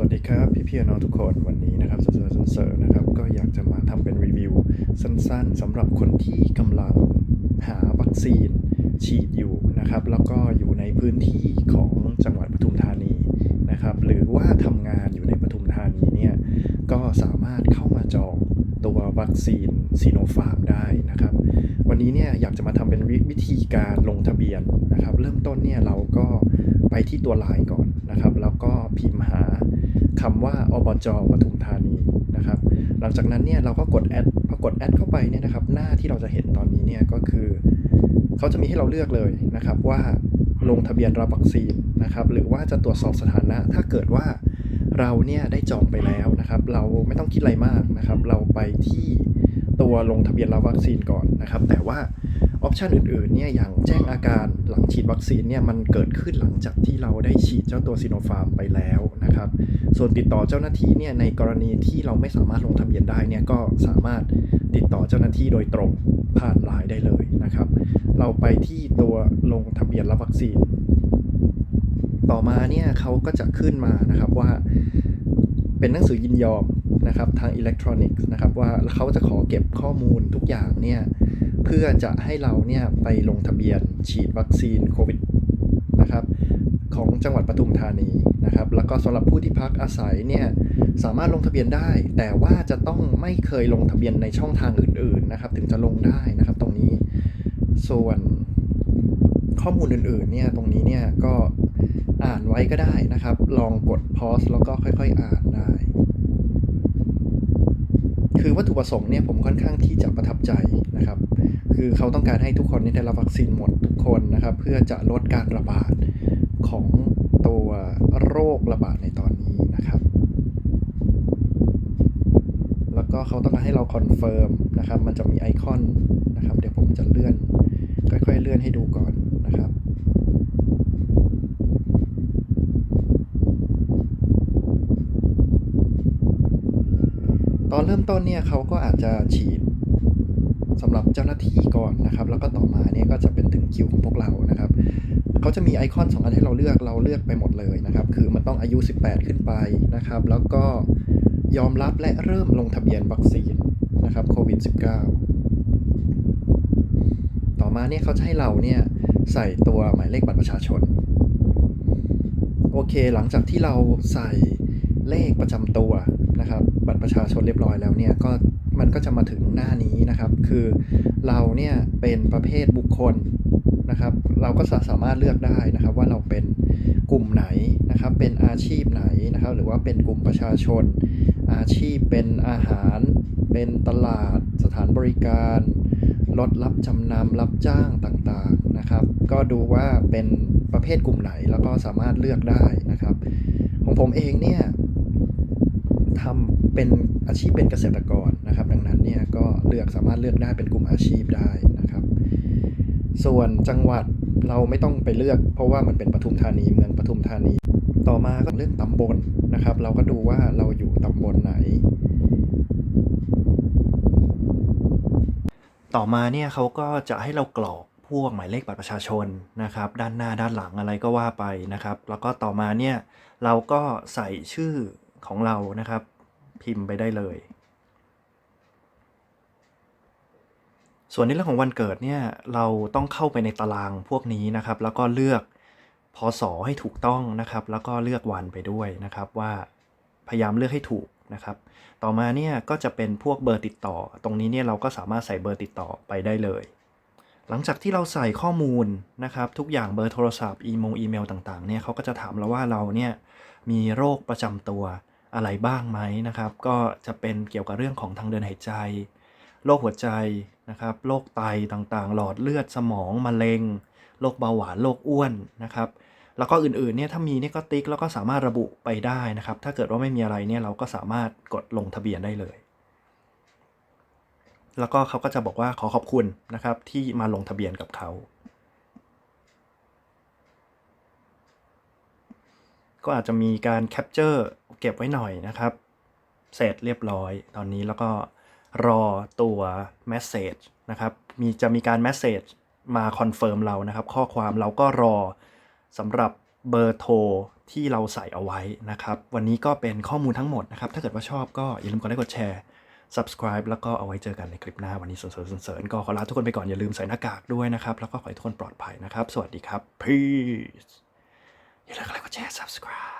วัสดีครับพี่พี่น้องทุกคนวันนี้นะครับเสนอร์เซอนะครับก็อยากจะมาทำเป็นรีวิวสั้นๆสำหรับคนที่กำลังหาวัคซีนฉีดอยู่นะครับ แล้วก็อยู่ในพื้นที่ของจังหวัดปทุมธานีนะครับ หรือว่าทำงานอยู่ในปทุมธานีเนี่ยก็สามารถเข้ามาจอง ตัววัคซีนซีโนฟาร์มได้นะครับ วันนี้เนี่ยอยากจะมาทำเป็นวิวิธีการลงทะเบียนนะครับ เริ่มต้นเนี่ยเราก็ไปที่ตัวไลน์ก่อนนะครับ แล้วก็พิมพ์หาคำว่าอบจปทุมธานีนะครับ หลังจากนั้นเนี่ยเราก็กดแอดพอกดแอดเข้าไปเนี่ยนะครับ หน้าที่เราจะเห็นตอนนี้เนี่ยก็คือเขาจะมีให้เราเลือกเลยนะครับว่าลงทะเบียนรับวัคซีนนะครับ หรือว่าจะตรวจสอบสถานะ ถ้าเกิดว่า เราเนี่ยได้จองไปแล้วนะครับ เราไม่ต้องคิดอะไรมากนะครับ เราไปที่ตัวลงทะเบียนรับวัคซีนก่อนนะครับ แต่ว่าออปชันอื่นๆเนี่ยอย่างแจ้งอาการหลังฉีดวัคซีนเนี่ยมันเกิดขึ้นหลังจากที่เราได้ฉีดเจ้าตัวซีโนฟาร์มไปแล้วนะครับ ส่วนติดต่อเจ้าหน้าที่เนี่ยในกรณีที่เราไม่สามารถลงทะเบียนได้เนี่ยก็สามารถติดต่อเจ้าหน้าที่โดยตรงผ่านไลน์ได้เลยนะครับ เราไปที่ตัวลงทะเบียนรับวัคซีน ต่อมาเนี่ยเขาก็จะขึ้นมานะครับว่า เป็นหนังสือยินยอมนะครับทางอิเล็กทรอนิกส์นะครับว่าเขาจะขอเก็บข้อมูลทุกอย่างเนี่ยเพื่อจะให้เราเนี่ยไปลงทะเบียนฉีดวัคซีนโควิดนะครับของจังหวัดปทุมธานีนะครับแล้วก็สำหรับผู้ที่พักอาศัยเนี่ยสามารถลงทะเบียนได้ แต่ว่าจะต้องไม่เคยลงทะเบียนในช่องทางอื่นๆนะครับถึงจะลงได้นะครับตรงนี้ส่วน ข้อมูลอื่นๆเนี่ยตรงนี้เนี่ยก็อ่านไว้ก็ได้นะครับ ลองกดพอสแล้วก็ค่อยๆอ่านได้ คือวัตถุประสงค์เนี่ยผมค่อนข้างที่จะประทับใจนะครับ คือเขาต้องการให้ทุกคนนี่ยได้รับวัคซีนหมดทุกคนนะครับ เพื่อจะลดการระบาดของตัวโรคระบาดในตอนนี้นะครับ แล้วก็เขาต้องการให้เราคอนเฟิร์มนะครับ มันจะมีไอคอนนะครับ เดี๋ยวผมจะเลื่อน ค่อยๆเลื่อนให้ดูก่อนนะครับ ตอนเริ่มต้นเนี่ยเขาก็อาจจะฉีดสำหรับเจ้าหน้าที่ก่อนนะครับ แล้วก็ต่อมาเนี่ยก็จะเป็นถึงคิวของพวกเรานะครับเขาจะมีไอคอนสองอันให้เราเลือกเราเลือกไปหมดเลยนะครับ คือมันต้องอายุ 18 ขึ้นไปนะครับ แล้วก็ยอมรับและเริ่มลงทะเบียนวัคซีนนะครับโควิด -19 ต่อมาเนี่ยเขาจะให้เราเนี่ยใส่ตัวหมายเลขบัตรประชาชน โอเค หลังจากที่เราใส่ เลขประจำตัวนะครับ บัตรประชาชนเรียบร้อยแล้วเนี่ยก็มันก็จะมาถึงหน้านี้นะครับ คือเราเนี่ยเป็นประเภทบุคคลนะครับ เราก็สามารถเลือกได้นะครับ ว่าเราเป็นกลุ่มไหนนะครับ เป็นอาชีพไหนนะครับ หรือว่าเป็นกลุ่มประชาชน อาชีพเป็นอาหาร เป็นตลาด สถานบริการรถรับจำนำรับจ้างต่างๆนะครับ ก็ดูว่าเป็นประเภทกลุ่มไหนแล้วก็สามารถเลือกได้นะครับ ของผมเองเนี่ย ทำเป็นอาชีพเป็นเกษตรกรนะครับ ดังนั้นเนี่ยก็เลือกสามารถเลือกได้เป็นกลุ่มอาชีพได้นะครับ ส่วนจังหวัดเราไม่ต้องไปเลือก เพราะว่ามันเป็นปทุมธานีเมืองปทุมธานี ต่อมาก็เรื่องตำบลนะครับ เราก็ดูว่าเราอยู่ตำบลไหน ต่อมาเนี่ยเขาก็จะให้เรากรอกพวกหมายเลขบัตรประชาชนนะครับ ด้านหน้าด้านหลังอะไรก็ว่าไปนะครับ แล้วก็ต่อมาเนี่ยเราก็ใส่ชื่อ ของเรานะครับ พิมพ์ไปได้เลย ส่วนในเรื่องของวันเกิดเนี่ยเราต้องเข้าไปในตารางพวกนี้นะครับ แล้วก็เลือกพศให้ถูกต้องนะครับ แล้วก็เลือกวันไปด้วยนะครับว่าพยายามเลือกให้ถูกนะครับ ต่อมาเนี่ยก็จะเป็นพวกเบอร์ติดต่อ ตรงนี้เนี่ยเราก็สามารถใส่เบอร์ติดต่อไปได้เลย หลังจากที่เราใส่ข้อมูลนะครับ ทุกอย่างเบอร์โทรศัพท์อีเมลอีเมลต่างๆเนี่ยเขาก็จะถามเราว่าเราเนี่ยมีโรคประจำตัว อะไรบ้างไหมนะครับ ก็จะเป็นเกี่ยวกับเรื่องของทางเดินหายใจ โรคหัวใจนะครับ โรคไตต่างๆ หลอดเลือดสมองมะเร็ง โรคเบาหวาน โรคอ้วนนะครับ แล้วก็อื่นๆเนี่ยถ้ามีเนี่ยก็ติ๊กแล้วก็สามารถระบุไปได้นะครับ ถ้าเกิดว่าไม่มีอะไรเนี่ยเราก็สามารถกดลงทะเบียนได้เลย แล้วก็เขาก็จะบอกว่าขอขอบคุณนะครับที่มาลงทะเบียนกับเขา ก็อาจจะมีการแคปเจอร์เก็บไว้หน่อยนะครับ เสร็จเรียบร้อยตอนนี้แล้วก็รอตัว Message นะครับ มีจะมีการ Message มาคอนเฟิร์มเรานะครับ ข้อความเราก็รอสำหรับเบอร์โทรที่เราใส่เอาไว้นะครับ วันนี้ก็เป็นข้อมูลทั้งหมดนะครับ ถ้าเกิดว่าชอบก็อย่าลืมกดไลค์กดแชร์ subscribe แล้วก็เอาไว้เจอกันในคลิปหน้าวันนี้เสริญๆเสริญก็ขอลาทุกคนไปก่อนอย่าลืมใส่หน้ากากด้วยนะครับ แล้วก็ขอให้ทุกคนปลอดภัยนะครับ สวัสดีครับ peace You look like what you subscribe.